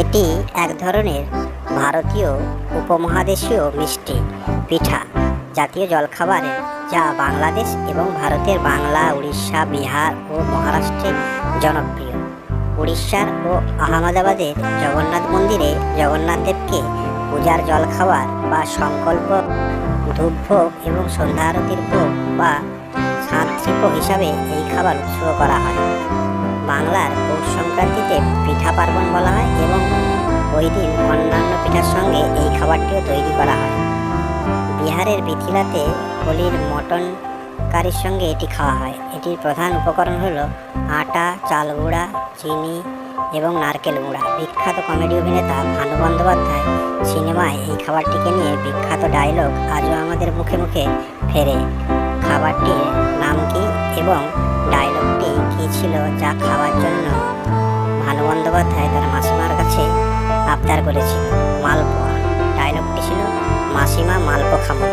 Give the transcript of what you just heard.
এটি এক ধরনের ভারতীয় উপমহাদেশীয় মিষ্টি পিঠা, জাতীয় জলখাবারে যা বাংলাদেশ এবং ভারতের বাংলা, উড়িষ্যা, বিহার ও মহারাষ্ট্রে জনপ্রিয়। উড়িষ্যার ও আহমেদাবাদের জগন্নাথ মন্দিরে জগন্নাথ দেবকে পূজার জলখাবার বা সংকল্প, ধূপভোগ এবং সন্ধ্যা আরতির ভোগ বা সাঁতৃপ হিসাবে এই খাবার উৎসর্গ করা হয়। বাংলার পৌষ সংক্রান্তিতে পিঠা পার্বণ বলা হয় এবং ওই দিন অন্যান্য পিঠার সঙ্গে এই খাবারটিও তৈরি করা হয়। বিহারের বিথিলাতে হোলির মটন কারির সঙ্গে এটি খাওয়া হয়। এটির প্রধান উপকরণ হলো আটা, চাল গুঁড়া, চিনি এবং নারকেল গুঁড়া। বিখ্যাত কমেডি অভিনেতা ভানু বন্দ্যোপাধ্যায় সিনেমায় এই খাবারটিকে নিয়ে বিখ্যাত ডায়লগ আজও আমাদের মুখে মুখে ফেরে। খাবারটির নাম কি এবং ছিল যা খাওয়ার জন্য। ভানু বন্দ্যোপাধ্যায় তার মাসিমার কাছে আবদার করেছিল, মালপোয়া। ডায়লগটি ছিল, মাসিমা মালপো খামো